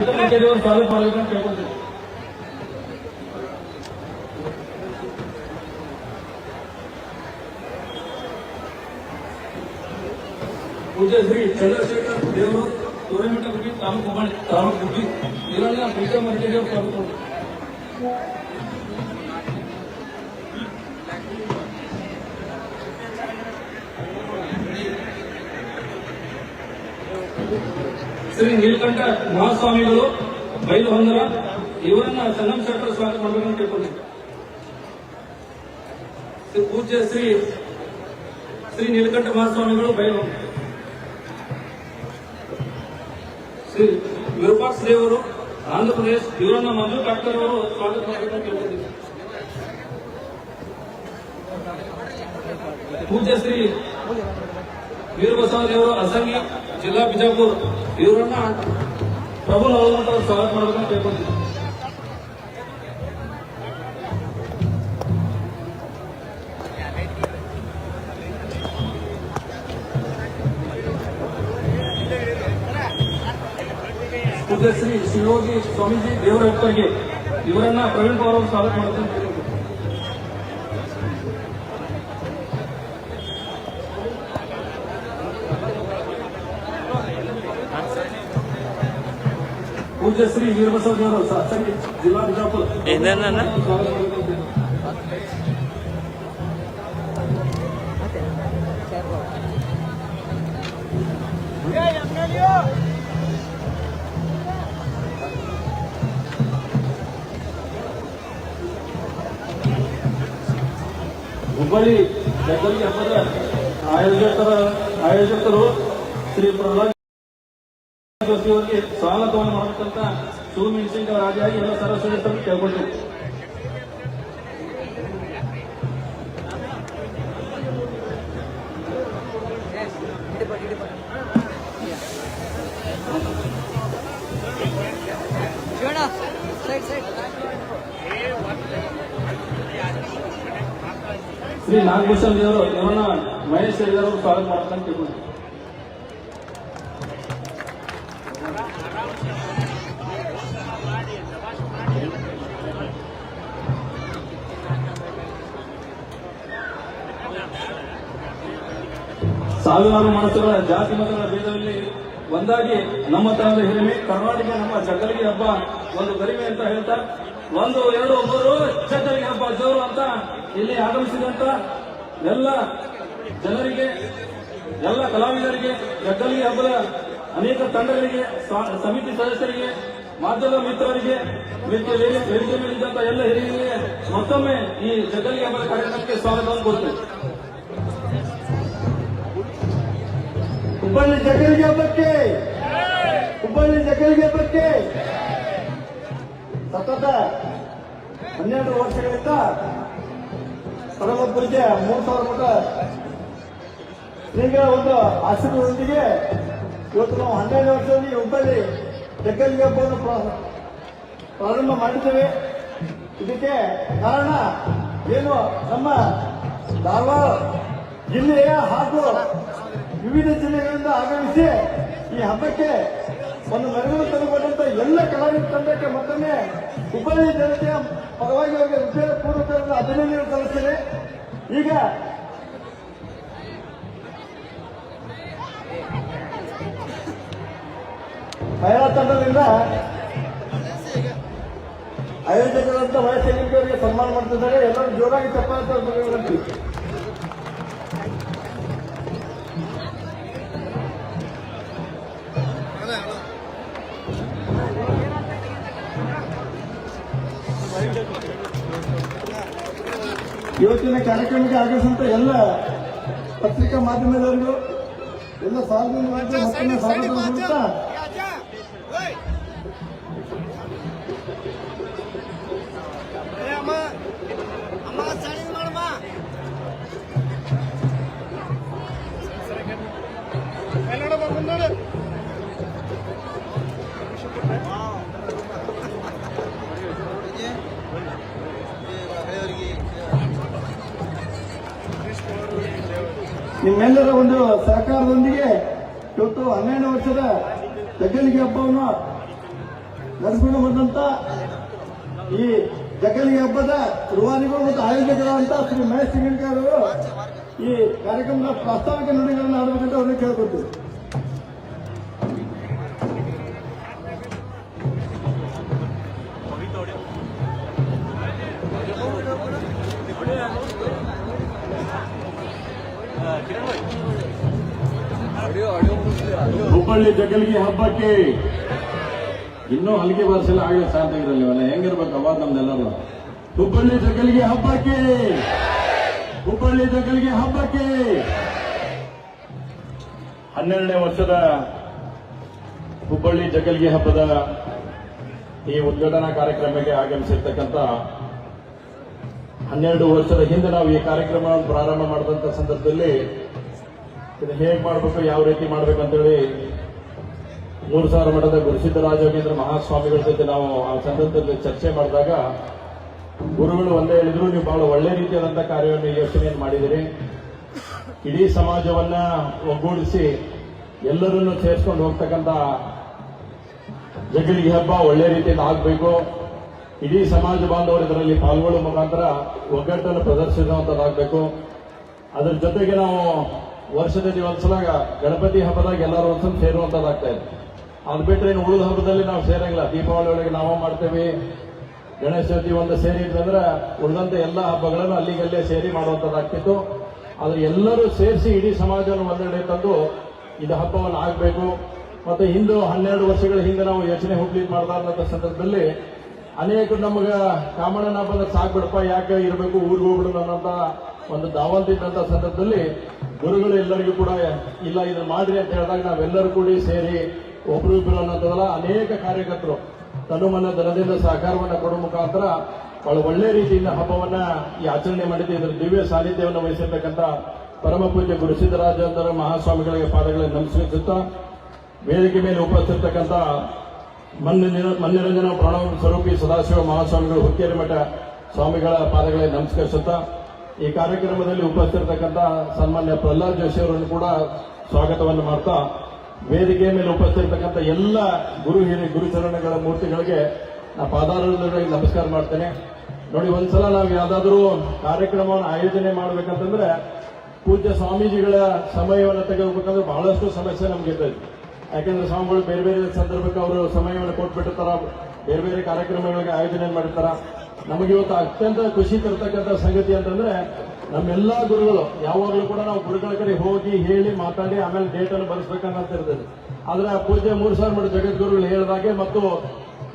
ಅವರು ಸ್ವಾಗತ ಮಾಡಬೇಕಂತ ಕೇಳ್ಕೊಳ್ತೀನಿ ಪೂಜೆ ಶ್ರೀ ಚಂದ್ರಶೇಖರ್ ದೇವರು ತೋರೆಮಠ ಬಗ್ಗೆ ತಾಲೂಕು ಹುಬ್ಬಳ್ಳಿ ತಾಲೂಕು ಹುಬ್ಬಳ್ಳಿ ಇದರಲ್ಲಿ ಪೂಜೆ ಮರಿಕೆಗೆ ಅವರು ಸ್ವಾಗತ ಮಾಡ್ತೀನಿ. ಶ್ರೀ ನೀಲಕಂಠ ಮಹಾಸ್ವಾಮಿಗಳು ಬೈಲು ಹೊಂದರ ಇವರನ್ನ ಸಂಗಮ್ ಶೆಟ್ಟರ್ ಸ್ವಾಗತ ಮಾಡಬೇಕಂತ ಕೇಳ್ಕೊಳ್ತೀನಿ ಶ್ರೀ ಪೂಜ್ಯ ಶ್ರೀ ಶ್ರೀ ನೀಲಕಂಠ ಮಹಾಸ್ವಾಮಿಗಳು ಬೈಲು ಶ್ರೀ ವಿರೂಪಾಕ್ಷ ದೇವರು ಆಂಧ್ರ ಪ್ರದೇಶ್ ಇವರನ್ನ ಮಂಜು ಕಾಟ್ಕರ್ ಅವರು ಸ್ವಾಗತ ಮಾಡಬೇಕಂತ ಕೇಳ್ಕೊಳ್ತೀನಿ ಪೂಜ್ಯ ಶ್ರೀ ವೀರಬಸವ ದೇವರು ಅಸಂಗಿ ಜಿಲ್ಲಾ ಬಿಜಾಪುರ್, ಇವರನ್ನ ಪ್ರಬಲ ಅವರ ಸ್ವಾಗತ ಮಾಡಬೇಕಂತ ಕೇಳ್ಕೊಳ್ತೀನಿ. ಶ್ರೀ ಶಿವಯೋಗಿ ಸ್ವಾಮೀಜಿ ದೇವರ ಹೆಪ್ಪರಿಗೆ ಇವರನ್ನ ಪ್ರವೀಣ್ ಪವಾರ್ ಅವರು ಸ್ವಾಗತ ಮಾಡಬೇಕಂತ ಕೇಳ್ಕೊಳ್ತೀನಿ ಪೂಜ್ಯ ಶ್ರೀ ವೀರಬಸವ ದೇವರು ಅಸಂಗಿ ಜಿಲ್ಲಾ ಬಿಜಾಪುರ ಏನನ್ನ? ಸ್ವಾಗತ ಮಾಡಬೇಕಂತ ಕೇಳ್ಕೊಳ್ತೀನಿ. ಹುಬ್ಬಳ್ಳಿ ಜಗಲ್ಲಿ ಹಬ್ಬದ ಆಯೋಜಕರ ಆಯೋಜಕರು ಶ್ರೀ ಪ್ರಹ್ಲಾದ್ ಜೋಶಿ ಅವರಿಗೆ ಸ್ವಾಗತವನ್ನು ಮಾಡಬೇಕಂತ ಶಿವಮೆಣಸಿನ ರಾಜಾಗಿ ಎಲ್ಲ ಸರ್ವ ಸದಸ್ಯರು ಕೇಳ್ಕೊಳ್ತೀವಿ ಶಿವಣ್ಣ ಸೈಡ್ ಸೈಡ್ ಶ್ರೀ ನಾಗಭೂಷಣ್ ದೇವರು ಇವರನ್ನ ಮಹೇಶ್ ಹೇಳಿದವರು ಅವರು ಸ್ವಾಗತ ಮಾಡಬೇಕಂತ ಕೇಳ್ಕೊಳ್ತೀವಿ ಸಾವಿರಾರು ಮನಸ್ಸುಗಳ, ಜಾತಿ ಮತಗಳ ಭೇದದಲ್ಲಿ ಒಂದಾಗಿ ನಮ್ಮ ತನದ ಹಿರಿಮೆ ಕರ್ನಾಟಕ ನಮ್ಮ ಜಗಲಿಗೆ ಹಬ್ಬ ಒಂದು ಗರಿಮೆ ಅಂತ ಹೇಳ್ತಾ, ಒಂದು, ಎರಡು, ಮೂರು ಜಗ್ಗಲಿಗೆ ಹಬ್ಬ ಜೋರು ಅಂತ ಇಲ್ಲಿ ಆಗಮಿಸಿದಂತ ಎಲ್ಲ ಜನರಿಗೆ, ಎಲ್ಲ ಕಲಾವಿದರಿಗೆ ಜಗ್ಗಲಿಗೆ ಹಬ್ಬದ ಅನೇಕ ತಂಡಗಳಿಗೆ ಸಮಿತಿ ಸದಸ್ಯರಿಗೆ, ಮಾಧ್ಯಮ ಮಿತ್ರರಿಗೆ ವೇದಿಕೆ ಮೇಲಿದ್ದಂತ ಎಲ್ಲ ಹಿರಿಯರಿಗೆ ಮತ್ತೊಮ್ಮೆ ಈ ಜಗ್ಗಲಿಗೆ ಹಬ್ಬದ ಕಾರ್ಯಕ್ರಮಕ್ಕೆ ಸ್ವಾಗತವನ್ನು ಕೊಡ್ತೇವೆ ಹುಬ್ಬಳ್ಳಿ ಜಗಳಿಗೆ ಹಬ್ಬಕ್ಕೆ. ಹುಬ್ಬಳ್ಳಿ ಜಗಳಿಗೆ ಹಬ್ಬಕ್ಕೆ. ಸತತ ಹನ್ನೆರಡು ವರ್ಷಗಳಿಂದ ಪೂಜೆ ಮೂರು ಸಾವಿರ ಮಠ ಶ್ರೀಗಳ ಒಂದು ಆಶೀರ್ವಾದದೊಂದಿಗೆ ಇವತ್ತು ನಾವು ಹನ್ನೆರಡು ವರ್ಷದಲ್ಲಿ ಹುಬ್ಬಳ್ಳಿ ಜಗ್ಗಲಿಗೆ ಹಬ್ಬವನ್ನು ಪ್ರಾ- ಪ್ರಾರಂಭ ಮಾಡಿದ್ದೇವೆ. ಇದಕ್ಕೆ ಕಾರಣ ಏನು? ನಮ್ಮ ಧಾರವಾಡ ಜಿಲ್ಲೆಯ ಹಾಗೂ ವಿವಿಧ ಜಿಲ್ಲೆಗಳಿಂದ ಆಗಮಿಸಿ ಈ ಹಬ್ಬಕ್ಕೆ ಒಂದು ಮೆರವಣಿಗೆ ತಂದುಕೊಂಡಂತ ಎಲ್ಲ ಕಲಾವಿದ ತಂಡಕ್ಕೆ ಮತ್ತೊಮ್ಮೆ ಹುಬ್ಬಳ್ಳಿ ಜನತೆಯ ಪರವಾಗಿ ಅವರಿಗೆ ಉದ್ಯೋಗ ಪೂರ್ವಕ ಅಭಿನಂದನೆ ಸಲ್ಲಿಸ್ತೇನೆ. ಈಗ ಮಹಿಳಾ ತಂಡದಿಂದ ಆಯೋಜಕರಂತ ವಯಸ್ಸಿಗೆ ಸನ್ಮಾನ ಮಾಡ್ತಿದ್ದಾರೆ. ಎಲ್ಲರೂ ಜೋರಾಗಿ ಚಪ್ಪಾಳೆ ಇವತ್ತಿನ ಕಾರ್ಯಕ್ರಮಕ್ಕೆ ಆಗಮಿಸಿದಂತ ಎಲ್ಲ ಪತ್ರಿಕಾ ಮಾಧ್ಯಮದವರಿಗೂ ಎಲ್ಲ ಸಾರ್ವಜನಿಕರಿಗೆ ನಿಮ್ಮೆಲ್ಲರ ಒಂದು ಸಹಕಾರದೊಂದಿಗೆ ಇವತ್ತು ಹನ್ನೆರಡು ವರ್ಷದ ಜಗ್ಗಲಿಗೆ ಹಬ್ಬವನ್ನು ನಡೆಸಿಕೊಂಡು ಬಂದಂತ ಈ ಜಗಲಿಗೆ ಹಬ್ಬದ ರುವಾನಿಗಳು ಮತ್ತು ಆಯೋಜಕರಾದಂತಹ ಶ್ರೀ ಮಹೇಶ್ ಸಿಂಗಣ್ಕರ್ ಅವರು ಈ ಕಾರ್ಯಕ್ರಮದ ಪ್ರಾಸ್ತಾವಿಕ ನುಡಿಗಳನ್ನು ಆಡಬೇಕಂತ ಅವ್ರನ್ನ ಕೇಳ್ಕೊತೀವಿ ಹುಬ್ಬಳ್ಳಿ ಜಗಲ್ಗಿ ಹಬ್ಬಕ್ಕೆ ಇನ್ನೂ ಹಲಿಗೆ ಬಾರಿಸಲ್ಲ ಆಗಲಿ ಸಾಧ್ಯ ಇರಲ್ಲ ಇವೆಲ್ಲ ಹೆಂಗಿರ್ಬೇಕು ಅವಾಗ ನಮ್ದೆಲ್ಲರೂ. ಹುಬ್ಬಳ್ಳಿ ಜಗಲ್ಗಿ ಹಬ್ಬಕ್ಕೆ, ಹುಬ್ಬಳ್ಳಿ ಜಗಲ್ಗಿ ಹಬ್ಬಕ್ಕೆ. ಹನ್ನೆರಡನೇ ವರ್ಷದ ಹುಬ್ಬಳ್ಳಿ ಜಗಲ್ಗಿ ಹಬ್ಬದ ಈ ಉದ್ಘಾಟನಾ ಕಾರ್ಯಕ್ರಮಕ್ಕೆ ಆಗಮಿಸಿರ್ತಕ್ಕಂಥ ಹನ್ನೆರಡು ವರ್ಷದ ಹಿಂದೆ ನಾವು ಈ ಕಾರ್ಯಕ್ರಮವನ್ನು ಪ್ರಾರಂಭ ಮಾಡಿದಂತ ಸಂದರ್ಭದಲ್ಲಿ ಇದು ಹೇಗೆ ಮಾಡಬೇಕು, ಯಾವ ರೀತಿ ಮಾಡಬೇಕು ಅಂತೇಳಿ ಮೂರು ಸಾವಿರ ಮಠದ ಗುರುಸಿದ್ಧ ರಾಜಯೋಗೇಂದ್ರ ಮಹಾಸ್ವಾಮಿಗಳ ಜೊತೆ ನಾವು ಆ ಸಂದರ್ಭದಲ್ಲಿ ಚರ್ಚೆ ಮಾಡಿದಾಗ ಗುರುಗಳು ಒಂದೇ ಹೇಳಿದ್ರು, ನೀವು ಬಹಳ ಒಳ್ಳೆ ರೀತಿಯಾದಂಥ ಕಾರ್ಯವನ್ನು ಯೋಚನೆಯನ್ನು ಮಾಡಿದಿರಿ. ಇಡೀ ಸಮಾಜವನ್ನ ಒಗ್ಗೂಡಿಸಿ ಎಲ್ಲರನ್ನು ಸೇರಿಸ್ಕೊಂಡು ಹೋಗ್ತಕ್ಕಂಥ ಜಗಲಿಗೆ ಹಬ್ಬ ಒಳ್ಳೆ ರೀತಿಯಲ್ಲಿ ಆಗಬೇಕು. ಇಡೀ ಸಮಾಜ ಬಾಂಧವರು ಇದರಲ್ಲಿ ಪಾಲ್ಗೊಳ್ಳುವ ಮುಖಾಂತರ ಒಗ್ಗಟ್ಟನ್ನು ಪ್ರದರ್ಶಿಸುವಂತದ್ದಾಗಬೇಕು. ಅದರ ಜೊತೆಗೆ ನಾವು ವರ್ಷದಲ್ಲಿ ಒಂದ್ಸಲ ಗಣಪತಿ ಹಬ್ಬದಾಗ ಎಲ್ಲರೂ ಒಂದ್ಸಲ ಸೇರುವಂತದಾಗ್ತಾ ಇದೆ. ಅದು ಬಿಟ್ಟರೆ ಇನ್ನು ಉಳಿದ ಹಬ್ಬದಲ್ಲಿ ನಾವು ಸೇರಂಗಿಲ್ಲ. ದೀಪಾವಳಿ ಒಳಗೆ ನಾವು ಮಾಡ್ತೇವೆ. ಗಣೇಶ ಚತುರ್ಥಿ ಒಂದು ಅಂತಂದ್ರೆ ಉಳಿದಂತೆ ಎಲ್ಲ ಹಬ್ಬಗಳನ್ನು ಅಲ್ಲಿಗಲ್ಲೇ ಸೇರಿ ಮಾಡುವಂತದಾಗ್ತಿತ್ತು. ಆದ್ರೆ ಎಲ್ಲರೂ ಸೇರಿಸಿ ಇಡೀ ಸಮಾಜವನ್ನು ಒಂದೆಡೆ ತಂದು ಇದು ಹಬ್ಬವನ್ನು ಆಗಬೇಕು. ಮತ್ತೆ ಹಿಂದೆ ಹನ್ನೆರಡು ವರ್ಷಗಳ ಹಿಂದೆ ನಾವು ಯೋಚನೆ ಹುಬ್ಳಿ ಮಾಡ್ತಾ ಸಂದರ್ಭದಲ್ಲಿ ಅನೇಕರು ನಮಗ ಕಾಮಣ್ಣನ ಹಬ್ಬದ ಸಾಕ್ಬಿಡಪ್ಪ, ಯಾಕೆ ಇರಬೇಕು, ಊರಿಗೆ ಹೋಗ್ಬಿಡೋದು ಅನ್ನೋಂತ ಒಂದು ದಾವಂತ ಇದ್ದಂತ ಸಂದರ್ಭದಲ್ಲಿ ಗುರುಗಳು ಎಲ್ಲರಿಗೂ ಕೂಡ ಇಲ್ಲ, ಇದನ್ನ ಮಾಡ್ರಿ ಅಂತ ಹೇಳಿದಾಗ ನಾವೆಲ್ಲರೂ ಕೂಡಿ ಸೇರಿ ಒಬ್ರು ಇಬ್ರು ಅನ್ನೋದಲ್ಲ ಅನೇಕ ಕಾರ್ಯಕರ್ತರು. ತನುಮನ ದನದಿಂದ ಸಹಕಾರವನ್ನು ಕೊಡುವ ಮುಖಾಂತರ ಬಹಳ ಒಳ್ಳೆ ರೀತಿಯಿಂದ ಹಬ್ಬವನ್ನ ಈ ಆಚರಣೆ ಮಾಡಿದ್ದು ಇದರ ದಿವ್ಯ ಸಾನ್ನಿಧ್ಯವನ್ನು ವಹಿಸಿರ್ತಕ್ಕಂಥ ಪರಮ ಪೂಜ್ಯ ಗುರುಸಿದ್ದರಾಜೇಂದ್ರ ಮಹಾಸ್ವಾಮಿಗಳಿಗೆ ಪಾದಗಳನ್ನು ನಮಸ್ಕರಿಸುತ್ತಾ, ವೇದಿಕೆ ಮೇಲೆ ಉಪಸ್ಥಿತಕ್ಕಂಥ ಮನ್ನಿರ- ಮನ್ನಿರಂಜನ ಪ್ರಣವ ಸ್ವರೂಪಿ ಸದಾಶಿವ ಮಹಾಸ್ವಾಮಿಗಳು ಹುಕ್ಕೇರಿ ಮಠ ಸ್ವಾಮಿಗಳ ಪಾದಗಳಿಗೆ ನಮಸ್ಕರಿಸುತ್ತಾ ಈ ಕಾರ್ಯಕ್ರಮದಲ್ಲಿ ಉಪಸ್ಥಿತಕ್ಕಂಥ ಸನ್ಮಾನ್ಯ ಪ್ರಹ್ಲಾದ್ ಜೋಶಿ ಅವರನ್ನು ಕೂಡ ಸ್ವಾಗತವನ್ನು ಮಾಡ್ತಾ ವೇದಿಕೆ ಮೇಲೆ ಉಪಸ್ಥಿತಕ್ಕಂಥ ಎಲ್ಲ ಗುರು ಹಿರಿಯ ಗುರುಚರಣಗಳ ಮೂರ್ತಿಗಳಿಗೆ ನಾ ಪಾದಾರಗಳಿಗೆ ನಮಸ್ಕಾರ ಮಾಡ್ತೇನೆ. ನೋಡಿ, ಒಂದ್ಸಲ ನಾವು ಯಾವ್ದಾದ್ರೂ ಕಾರ್ಯಕ್ರಮವನ್ನು ಆಯೋಜನೆ ಮಾಡ್ಬೇಕಂತಂದ್ರೆ ಪೂಜ್ಯ ಸ್ವಾಮೀಜಿಗಳ ಸಮಯವನ್ನು ತೆಗೆದುಬೇಕಂದ್ರೆ ಬಹಳಷ್ಟು ಸಮಸ್ಯೆ ನಮ್ಗೆ ಇರ್ತೈತಿ ಯಾಕಂದ್ರೆ ಸ್ವಾಮಿಗಳು ಬೇರೆ ಬೇರೆ ಸಂದರ್ಭಕ್ಕೆ ಅವರು ಸಮಯವನ್ನು ಕೊಟ್ಬಿಟ್ಟಿರ್ತಾರ, ಬೇರೆ ಬೇರೆ ಕಾರ್ಯಕ್ರಮಗಳಿಗೆ ಆಯೋಜನೆ ಮಾಡಿರ್ತಾರ. ನಮಗೆ ಇವತ್ತು ಅತ್ಯಂತ ಖುಷಿ ತರ್ತಕ್ಕಂಥ ಸಂಗತಿ ಅಂತಂದ್ರೆ ನಮ್ಮೆಲ್ಲ ಗುರುಗಳು, ಯಾವಾಗಲೂ ಕೂಡ ನಾವು ಗುರುಗಳ ಕಡೆ ಹೋಗಿ ಹೇಳಿ ಮಾತಾಡಿ ಆಮೇಲೆ ಡೇಟ್ ಅನ್ನು ಬರೆಸ್ಬೇಕಂತ ಇರ್ತದೆ. ಆದ್ರೆ ಆ ಪೂಜೆ ಮೂರು ಸಾವಿರ ಮಾಡಿ ಜಗದ್ಗುರುಗಳು ಹೇಳಿದಾಗೆ ಮತ್ತು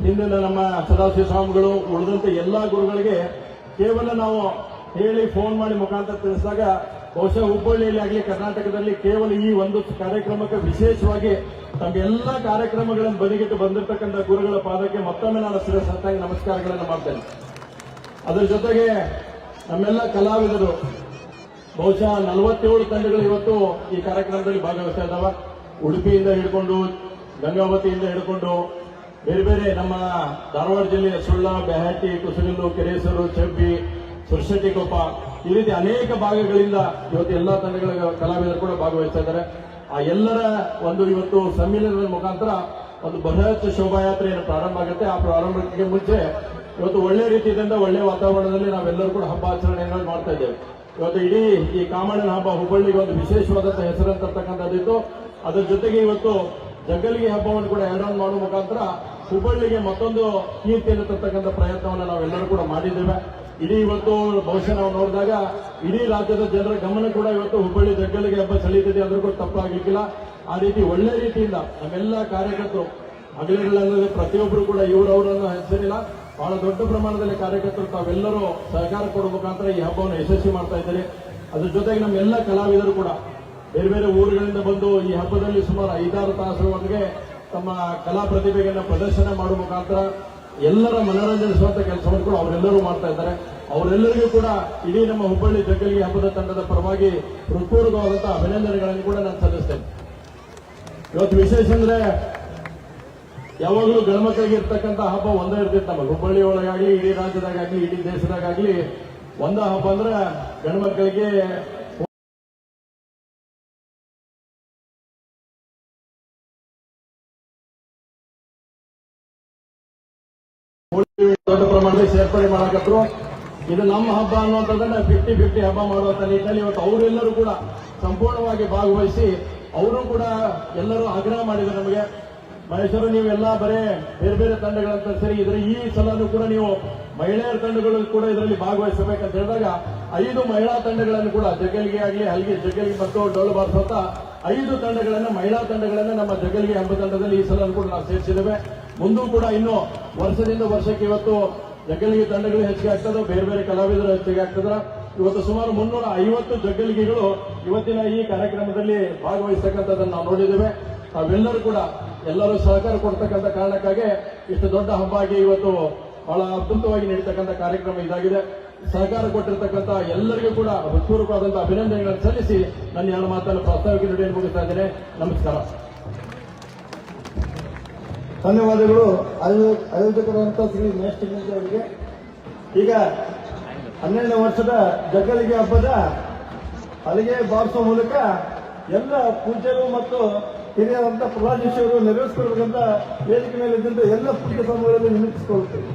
ಹಿಂದಿನ ನಮ್ಮ ಸದಾಶಿವ ಸ್ವಾಮಿಗಳು ಉಳಿದಂತ ಎಲ್ಲಾ ಗುರುಗಳಿಗೆ ಕೇವಲ ನಾವು ಹೇಳಿ ಫೋನ್ ಮಾಡಿ ಮುಖಾಂತರ ತಿಳಿಸಿದಾಗ ಬಹುಶಃ ಹುಬ್ಬಳ್ಳಿಯಲ್ಲಿ ಆಗಲಿ, ಕರ್ನಾಟಕದಲ್ಲಿ ಕೇವಲ ಈ ಒಂದು ಕಾರ್ಯಕ್ರಮಕ್ಕೆ ವಿಶೇಷವಾಗಿ ತಮ್ಮೆಲ್ಲ ಕಾರ್ಯಕ್ರಮಗಳನ್ನು ಬದಿಗಿಟ್ಟು ಬಂದಿರತಕ್ಕಂಥ ಗುರುಗಳ ಪಾದಕ್ಕೆ ಮತ್ತೊಮ್ಮೆ ನಾನು ಶಿರಸತ್ತಾಗಿ ನಮಸ್ಕಾರಗಳನ್ನು ಮಾಡ್ತೇನೆ. ಅದರ ಜೊತೆಗೆ ನಮ್ಮೆಲ್ಲ ಕಲಾವಿದರು, ಬಹುಶಃ ನಲವತ್ತೇಳು ತಂಡಗಳು ಇವತ್ತು ಈ ಕಾರ್ಯಕ್ರಮದಲ್ಲಿ ಭಾಗವಹಿಸ್ತಾ ಇದ್ದಾವೆ. ಉಡುಪಿಯಿಂದ ಹಿಡ್ಕೊಂಡು, ಗಂಗಾವತಿಯಿಂದ ಹಿಡ್ಕೊಂಡು, ಬೇರೆ ಬೇರೆ ನಮ್ಮ ಧಾರವಾಡ ಜಿಲ್ಲೆಯ ಸುಳ್ಳ ಬೆಹಾಟಿ ಕುಸಗಲ್ಲು, ಕೆರೇಸರು, ಚೆಬ್ಬಿ, ಸುರಶೆಟ್ಟಿಕೊಪ್ಪ, ಈ ರೀತಿ ಅನೇಕ ಭಾಗಗಳಿಂದ ಇವತ್ತು ಎಲ್ಲ ತಂಡಗಳ ಕಲಾವಿದರು ಕೂಡ ಭಾಗವಹಿಸ್ತಾ ಇದ್ದಾರೆ. ಆ ಎಲ್ಲರ ಒಂದು ಇವತ್ತು ಸಮ್ಮಿಲನದ ಮುಖಾಂತರ ಒಂದು ಬೃಹತ್ ಶೋಭಾಯಾತ್ರೆಯನ್ನು ಪ್ರಾರಂಭ ಆಗುತ್ತೆ. ಆ ಪ್ರಾರಂಭಕ್ಕೆ ಮುಂಚೆ ಇವತ್ತು ಒಳ್ಳೆ ರೀತಿಯಿಂದ ಒಳ್ಳೆ ವಾತಾವರಣದಲ್ಲಿ ನಾವೆಲ್ಲರೂ ಕೂಡ ಹಬ್ಬ ಆಚರಣೆಗಳನ್ನು ಮಾಡ್ತಾ ಇದ್ದೇವೆ. ಇವತ್ತು ಇಡೀ ಈ ಕಾಮಣ್ಣನ ಹಬ್ಬ ಹುಬ್ಬಳ್ಳಿಗೆ ಒಂದು ವಿಶೇಷವಾದಂತಹ ಹೆಸರನ್ನು ತರ್ತಕ್ಕಂಥದ್ದಿತ್ತು ಅದರ ಜೊತೆಗೆ ಇವತ್ತು ಜಗ್ಗಲಿಗೆ ಹಬ್ಬವನ್ನು ಕೂಡ ಆನ್ ಮಾಡುವ ಮುಖಾಂತರ ಹುಬ್ಬಳ್ಳಿಗೆ ಮತ್ತೊಂದು ಕೀರ್ತಿಯನ್ನು ತರ್ತಕ್ಕಂಥ ಪ್ರಯತ್ನವನ್ನು ನಾವೆಲ್ಲರೂ ಕೂಡ ಮಾಡಿದ್ದೇವೆ. ಇಡೀ ಇವತ್ತು ಬಹುಶಃ ನಾವು ನೋಡಿದಾಗ ಇಡೀ ರಾಜ್ಯದ ಜನರ ಗಮನ ಕೂಡ ಇವತ್ತು ಹುಬ್ಬಳ್ಳಿ ಜಗ್ಗಲಿಗೆ ಹಬ್ಬ ಸೆಳೀತಿದೆ ಅಂದ್ರೂ ಕೂಡ ತಪ್ಪಾಗಲಿಕ್ಕಿಲ್ಲ ಆ ರೀತಿ ಒಳ್ಳೆ ರೀತಿಯಿಂದ ನಮ್ಮೆಲ್ಲ ಕಾರ್ಯಕರ್ತರು ಹಗಲಿಗಳಲ್ಲಿ ಪ್ರತಿಯೊಬ್ಬರು ಕೂಡ ಇವರವರನ್ನು ಹೆಸರಿಲ್ಲ. ಬಹಳ ದೊಡ್ಡ ಪ್ರಮಾಣದಲ್ಲಿ ಕಾರ್ಯಕರ್ತರು ತಾವೆಲ್ಲರೂ ಸಹಕಾರ ಕೊಡುವ ಮುಖಾಂತರ ಈ ಹಬ್ಬವನ್ನು ಯಶಸ್ವಿ ಮಾಡ್ತಾ ಇದ್ದಾರೆ. ಅದ್ರ ಜೊತೆಗೆ ನಮ್ಮೆಲ್ಲ ಕಲಾವಿದರು ಕೂಡ ಬೇರೆ ಬೇರೆ ಊರುಗಳಿಂದ ಬಂದು ಈ ಹಬ್ಬದಲ್ಲಿ ಸುಮಾರು ಐದಾರು ತಾಸುವರೆಗೆ ತಮ್ಮ ಕಲಾ ಪ್ರತಿಭೆಯನ್ನು ಪ್ರದರ್ಶನ ಮಾಡುವ ಮುಖಾಂತರ ಎಲ್ಲರ ಮನರಂಜನಿಸುವಂತ ಕೆಲಸವನ್ನು ಕೂಡ ಅವರೆಲ್ಲರೂ ಮಾಡ್ತಾ ಇದ್ದಾರೆ. ಅವರೆಲ್ಲರಿಗೂ ಕೂಡ ಇಡೀ ನಮ್ಮ ಹುಬ್ಬಳ್ಳಿ ಜಗ್ಗಲಿಗೆ ಹಬ್ಬದ ತಂಡದ ಪರವಾಗಿ ಹೃತ್ಪೂರ್ವಕವಾದಂತಹ ಅಭಿನಂದನೆಗಳನ್ನು ಕೂಡ ನಾನು ಸಲ್ಲಿಸ್ತೇನೆ. ಇವತ್ತು ವಿಶೇಷ ಅಂದ್ರೆ ಯಾವಾಗಲೂ ಗಣಮಕ್ಕಳಿಗೆ ಇರ್ತಕ್ಕಂಥ ಹಬ್ಬ ಒಂದೇ ಇರ್ತಿತ್ತು ನಮ್ಮ ಹುಬ್ಬಳ್ಳಿ ಒಳಗಾಗ್ಲಿ, ಇಡೀ ರಾಜ್ಯದಾಗಲಿ ಇಡೀ ದೇಶದಾಗಲಿ ಒಂದ ಹಬ್ಬ ಅಂದ್ರೆ ಗಣಮಕ್ಕಳಿಗೆ ದೊಡ್ಡ ಪ್ರಮಾಣದಲ್ಲಿ ಸೇರ್ಪಡೆ ಮಾಡಕತ್ರು. ಇದು ನಮ್ಮ ಹಬ್ಬ ಅನ್ನುವಂಥದ್ದನ್ನ ಫಿಫ್ಟಿ ಫಿಫ್ಟಿ ಹಬ್ಬ ಮಾಡುವಂತ ನಿಟ್ಟಿನಲ್ಲಿ ಇವತ್ತು ಅವರೆಲ್ಲರೂ ಕೂಡ ಸಂಪೂರ್ಣವಾಗಿ ಭಾಗವಹಿಸಿ, ಅವರು ಕೂಡ ಎಲ್ಲರೂ ಆಗ್ರಹ ಮಾಡಿದ್ರು ನಮಗೆ. ಮಹೇಶ್ವರು, ನೀವೆಲ್ಲ ಬರೇ ಬೇರೆ ಬೇರೆ ತಂಡಗಳಂತ ಸರಿ ಇದ್ರೆ ಈ ಸಲನೂ ಕೂಡ ನೀವು ಮಹಿಳೆಯರ ತಂಡಗಳು ಕೂಡ ಇದರಲ್ಲಿ ಭಾಗವಹಿಸಬೇಕಂತ ಹೇಳಿದಾಗ ಐದು ಮಹಿಳಾ ತಂಡಗಳನ್ನು ಕೂಡ ಜಗಲಿಗೆ ಆಗಲಿ, ಹಲ್ಗೆ ಜಗಲ್ಗೆ ಮತ್ತು ಡೋಲು ಅಂತ ಐದು ತಂಡಗಳನ್ನು, ಮಹಿಳಾ ತಂಡಗಳನ್ನು ನಮ್ಮ ಜಗಲಿಗೆ ಎಂಬ ತಂಡದಲ್ಲಿ ಈ ಸಲನೂ ಕೂಡ ನಾವು ಸೇರಿಸಿದ್ದೇವೆ. ಮುಂದೂ ಕೂಡ ಇನ್ನು ವರ್ಷದಿಂದ ವರ್ಷಕ್ಕೆ ಇವತ್ತು ಜಗಲಿಗೆ ತಂಡಗಳು ಹೆಚ್ಚಿಗೆ ಆಗ್ತದೆ, ಬೇರೆ ಬೇರೆ ಕಲಾವಿದರು ಹೆಚ್ಚಿಗೆ ಆಗ್ತದ. ಇವತ್ತು ಸುಮಾರು ಮುನ್ನೂರ ಐವತ್ತು ಜಗ್ಗಲಿಗೆಗಳು ಇವತ್ತಿನ ಈ ಕಾರ್ಯಕ್ರಮದಲ್ಲಿ ಭಾಗವಹಿಸತಕ್ಕಂಥದ್ದನ್ನು ನಾವು ನೋಡಿದ್ದೇವೆ. ತಾವೆಲ್ಲರೂ ಕೂಡ ಎಲ್ಲರೂ ಸಹಕಾರ ಕೊಡ್ತಕ್ಕಂಥ ಕಾರಣಕ್ಕಾಗಿ ಇಷ್ಟು ದೊಡ್ಡ ಹಬ್ಬ ಆಗಿ ಇವತ್ತು ಬಹಳ ಅದ್ಭುತವಾಗಿ ನಡೀತಕ್ಕಂಥ ಕಾರ್ಯಕ್ರಮ ಇದಾಗಿದೆ. ಸಹಕಾರ ಕೊಟ್ಟಿರ್ತಕ್ಕಂಥ ಎಲ್ಲರಿಗೂ ಕೂಡ ಹೃತ್ಪೂರ್ವಕವಾದಂತಹ ಅಭಿನಂದನೆಗಳನ್ನು ಸಲ್ಲಿಸಿ ನನ್ನ ಎರಡು ಮಾತನ್ನು ಪ್ರಾಸ್ತಾವಿಕ ನುಡಿಯನ್ನು ಮುಗಿಸ್ತಾ ಇದ್ದೇನೆ. ನಮಸ್ಕಾರ. ಧನ್ಯವಾದಗಳು. ಆಯೋಜಕರಾದಂಥ ಶ್ರೀ ನೆಕ್ಸ್ಟ್ ಅವರಿಗೆ. ಈಗ ಹನ್ನೆರಡನೇ ವರ್ಷದ ಜಗ್ಗಲಿಗೆ ಹಬ್ಬದ ಅಲ್ಲಿಗೆ ಬಾರಿಸುವ ಮೂಲಕ ಎಲ್ಲ ಪೂಜ್ಯರು ಮತ್ತು ಹಿರಿಯರಂತ ಅವರು ನೆರವೇರಿಸಿಕೊಳ್ಬೇಕಂತ ವೇದಿಕೆ ಮೇಲೆ ಇದ್ದಂತ ಎಲ್ಲ ಪುಟ್ಟ ಸಮೂಹಗಳಲ್ಲಿ ವಿನಂತಿಸಿಕೊಳ್ಳುತ್ತೇವೆ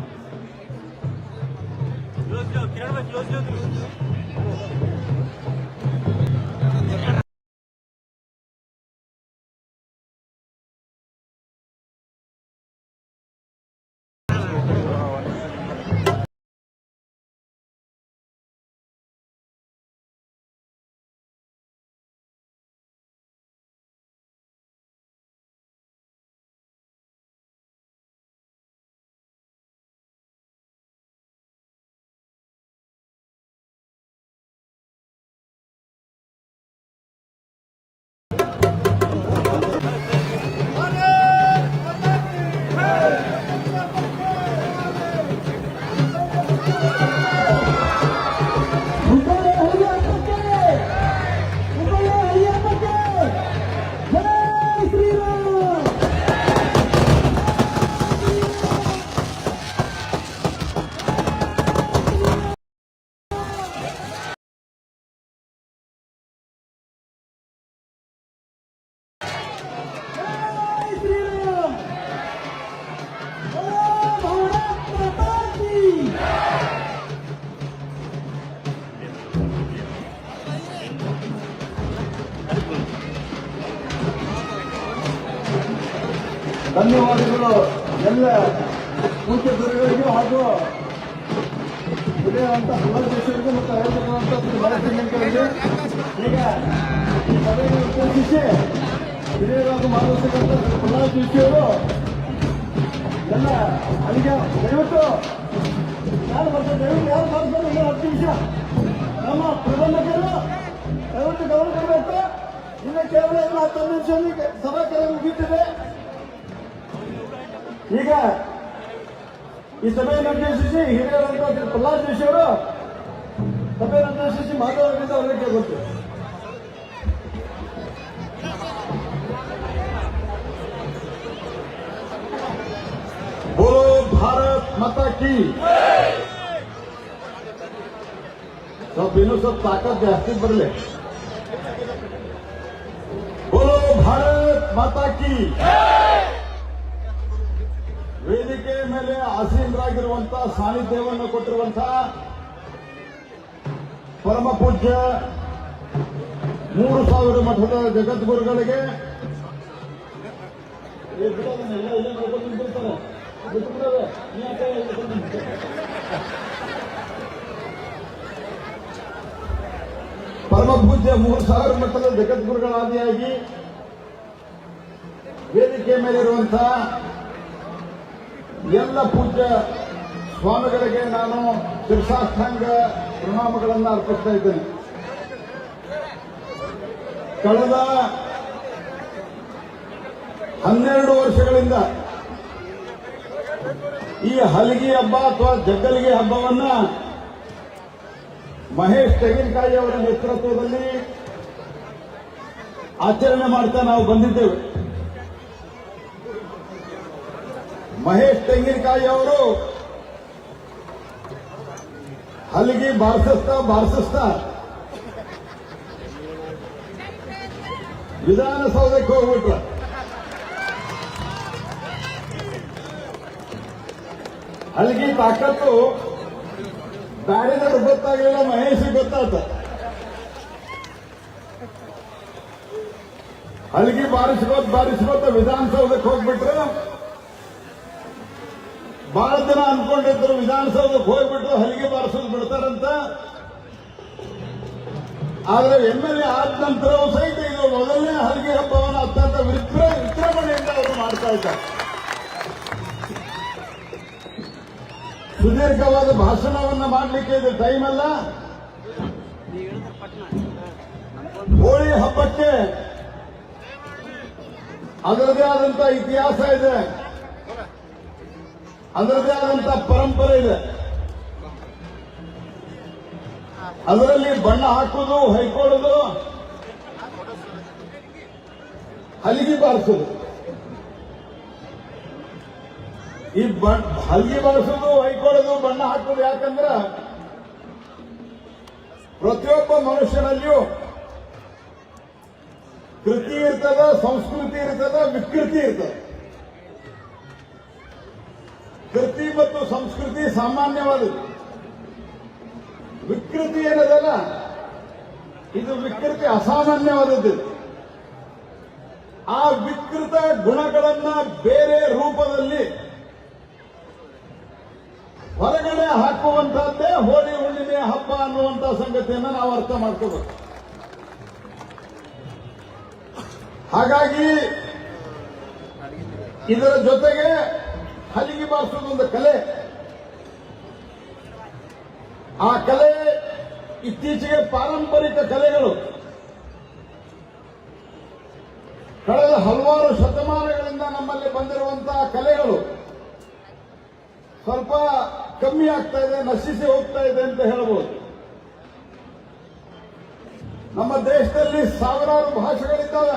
ಧನ್ಯವಾದಗಳು. ಎಲ್ಲ ಪೂಜ್ಯ ಗುರುಗಳಿಗೂ ಹಾಗೂ ಉಳಿಯುವಂಥ ಸದಸ್ಯರಿಗೆ ಮತ್ತು ಹೇಳ್ತಕ್ಕಂಥ ಮಹೇಶ್ವರನಿಗೆ ಈಗ ಈ ಸಭೆಯನ್ನು ಉದ್ದೇಶಿಸಿ ಹಿರಿಯರಾಗಿ ಎಲ್ಲ ಅಲ್ಲಿಗೆ ದಯವಿಟ್ಟು ಯಾರು ಬರ್ತಾರೆ ದಯವಿಟ್ಟು ಯಾರು ಬರ್ತಾರೆ? ಇನ್ನೂ ಹತ್ತು ನಿಮಿಷ. ನಮ್ಮ ಪ್ರಬಂಧಕರು ದಯವಿಟ್ಟು ಗಮನ ಕೊಡಬೇಕು. ಇನ್ನು ಕೇವಲ ಎಲ್ಲ ಹತ್ತು ನಿಮಿಷ ಸಭಾ ಕಾರ್ಯ ಈಗ ಈ ಸಭೆಯನ್ನು ಉದ್ದೇಶಿಸಿ ಹಿರಿಯರಂತ ಶ್ರೀ ಪ್ರಹ್ಲಾದ್ ಜೋಶಿ ಅವರು ಸಭೆಯನ್ನು ಉದ್ದೇಶಿಸಿ ಮಾತಾಡೋದ್ರಿಂದ ಅವರಿಗೆ ಗೊತ್ತು बोलो भारत माता की ಸ್ವಲ್ಪ ಇನ್ನೂ ಸ್ವಲ್ಪ ತಾಕತ್ ಜಾಸ್ತಿ ಬರಲಿ ಬೋಲೋ ಭಾರತ್ ಮಾತಾ ಕಿ ವೇದಿಕೆ ಮೇಲೆ ಆಸೀನರಾಗಿರುವಂತ ಸಾನ್ನಿಧ್ಯವನ್ನು ಕೊಟ್ಟಿರುವಂತಹ ಪರಮ ಪೂಜ್ಯ ಮೂರು ಸಾವಿರ ಮಠದ ಜಗದ್ಗುರುಗಳಿಗೆ? ಪರಮ ಪೂಜ್ಯ ಮೂರು ಸಾವಿರ ಮಠದ ಜಗದ್ಗುರುಗಳಾದಿಯಾಗಿ ವೇದಿಕೆ ಮೇಲಿರುವಂತಹ ಎಲ್ಲ ಪೂಜ್ಯ ಸ್ವಾಮಿಗಳಿಗೆ ನಾನು ಶಿರ್ಷಾಷ್ಟಾಂಗ ಪ್ರಣಾಮಗಳನ್ನು ಅರ್ಪಿಸ್ತಾ ಇದ್ದೇನೆ. ಕಳೆದ ಹನ್ನೆರಡು ವರ್ಷಗಳಿಂದ ಈ ಹಲಗಿ ಹಬ್ಬ ಅಥವಾ ಜಗ್ಗಲಿಗೆ ಹಬ್ಬವನ್ನ ಮಹೇಶ್ ತೆಂಗಿನಕಾಯಿ ಅವರ ನೇತೃತ್ವದಲ್ಲಿ ಆಚರಣೆ ಮಾಡ್ತಾ ನಾವು ಬಂದಿದ್ದೇವೆ. ಮಹೇಶ್ ತೆಂಗಿನಕಾಯಿ ಅವರು ಹಲಗಿ ಬಾರಿಸಿಸ್ತಾ ಬಾರಿಸಿಸ್ತಾ ವಿಧಾನಸೌಧಕ್ಕೆ ಹೋಗ್ಬಿಟ್ರು. ಹಲಗಿ ತಾಕತ್ತು ಬ್ಯಾರಿದವ್ರು ಗೊತ್ತಾಗಲಿಲ್ಲ ಮಹೇಶ್ ಗೊತ್ತಾತ ಹಲಗಿ ಬಾರಿಸ್ಕೋತ್, ಬಾರಿಸ್ಕೋತ ವಿಧಾನಸೌಧಕ್ಕೆ ಹೋಗ್ಬಿಟ್ರು. ಬಹಳ ಜನ ಅನ್ಕೊಂಡಿದ್ರು, ವಿಧಾನಸೌಧಕ್ಕೆ ಹೋಗ್ಬಿಟ್ಟು ಹಲಿಗೆ ಬಾರಿಸಲು ಬಿಡ್ತಾರಂತ. ಆದ್ರೆ ಎಂ ಎಲ್ ಎ ಆದ ನಂತರವೂ ಸಹಿತ ಇದು ಮೊದಲನೇ ಹಲಿಗೆ ಹಬ್ಬವನ್ನು ಅತ್ಯಂತ ವಿಜೃ ವಿಜೃಂಭಣೆಯಿಂದ ಅವರು ಮಾಡ್ತಾ ಇದ್ದಾರೆ. ಸುದೀರ್ಘವಾದ ಭಾಷಣವನ್ನ ಮಾಡಲಿಕ್ಕೆ ಇದು ಟೈಮ್ ಅಲ್ಲ. ಹೋಳಿ ಹಬ್ಬಕ್ಕೆ ಅದರದೇ ಆದಂತ ಇತಿಹಾಸ ಇದೆ. ಅದರದೇ ಆದಂತ ಪರಂಪರೆ ಇದೆ. ಅದರಲ್ಲಿ ಬಣ್ಣ ಹಾಕುವುದು ಹೈಕೊಡೋದು ಹಲಿಗೆ ಬಾರಿಸೋದು. ಈ ಬಣ್ಣ ಹಲಿಗೆ ಬಳಸೋದು ಹೈಕೊಡೋದು ಬಣ್ಣ ಹಾಕೋದು ಯಾಕಂದ್ರ ಪ್ರತಿಯೊಬ್ಬ ಮನುಷ್ಯನಲ್ಲಿಯೂ ಕೃತಿ ಇರ್ತದ, ಸಂಸ್ಕೃತಿ ಇರ್ತದ, ವಿಕೃತಿ ಇರ್ತದ. ಕೃತಿ ಮತ್ತು ಸಂಸ್ಕೃತಿ ಸಾಮಾನ್ಯವಾದದ್ದು. ವಿಕೃತಿ ಏನದಲ್ಲ ಇದು ವಿಕೃತಿ ಅಸಾಮಾನ್ಯವಾದದ್ದು. ಆ ವಿಕೃತ ಗುಣಗಳನ್ನ ಬೇರೆ ರೂಪದಲ್ಲಿ ಹೊರಗಡೆ ಹಾಕುವಂತಹದ್ದೇ ಹೋಳಿ ಹುಣ್ಣಿಮೆ ಹಬ್ಬ ಅನ್ನುವಂತಹ ಸಂಗತಿಯನ್ನು ನಾವು ಅರ್ಥ ಮಾಡ್ಕೋಬೇಕು. ಹಾಗಾಗಿ ಇದರ ಜೊತೆಗೆ ಹಲಿಗೆ ಬಾರಿಸೋದೊಂದು ಕಲೆ. ಆ ಕಲೆ ಇತ್ತೀಚೆಗೆ ಪಾರಂಪರಿಕ ಕಲೆಗಳು. ಕಳೆದ ಹಲವಾರು ಶತಮಾನಗಳಿಂದ ನಮ್ಮಲ್ಲಿ ಬಂದಿರುವಂತಹ ಕಲೆಗಳು. ಸ್ವಲ್ಪ ಕಮ್ಮಿ ಆಗ್ತಾ ಇದೆ, ನಶಿಸಿ ಹೋಗ್ತಾ ಇದೆ ಅಂತ ಹೇಳಬಹುದು ನಮ್ಮ ದೇಶದಲ್ಲಿ ಸಾವಿರಾರು ಭಾಷೆಗಳಿದ್ದಾವೆ.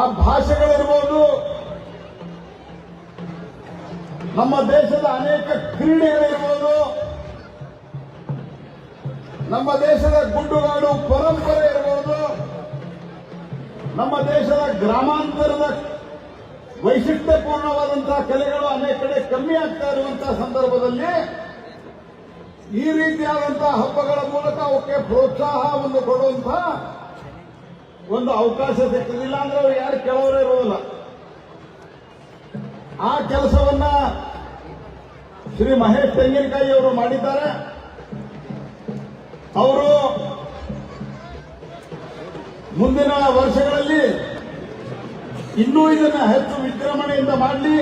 ಆ ಭಾಷೆಗಳಿರ್ಬೋದು ನಮ್ಮ ದೇಶದ ಅನೇಕ ಕ್ರೀಡೆಗಳಿರ್ಬೋದು ನಮ್ಮ ದೇಶದ ಗುಡ್ಡುಗಾಡು ಪರಂಪರೆ ಇರ್ಬೋದು. ನಮ್ಮ ದೇಶದ ಗ್ರಾಮಾಂತರದ ವೈಶಿಷ್ಟ್ಯಪೂರ್ಣವಾದಂತಹ ಕಲೆಗಳು ಅನೇಕ ಕಡೆ ಕಮ್ಮಿ ಆಗ್ತಾ ಇರುವಂತಹ ಸಂದರ್ಭದಲ್ಲಿ ಈ ರೀತಿಯಾದಂತಹ ಹಬ್ಬಗಳ ಮೂಲಕ ಅವಕ್ಕೆ ಪ್ರೋತ್ಸಾಹವನ್ನು ಕೊಡುವಂತಹ ಒಂದು ಅವಕಾಶ ಸಿಕ್ಕಿಲ್ಲ ಅಂದ್ರೆ ಅವ್ರು ಯಾರು ಕೆಲವರೇ ಇರೋದಿಲ್ಲ. ಆ ಕೆಲಸವನ್ನ ಶ್ರೀ ಮಹೇಶ್ ತೆಂಗಿನಕಾಯಿ ಅವರು ಮಾಡಿದ್ದಾರೆ. ಅವರು ಮುಂದಿನ ವರ್ಷಗಳಲ್ಲಿ ಇನ್ನೂ ಇದನ್ನ ಹೆಚ್ಚು ವಿಜೃಂಭಣೆಯಿಂದ ಮಾಡಲಿ.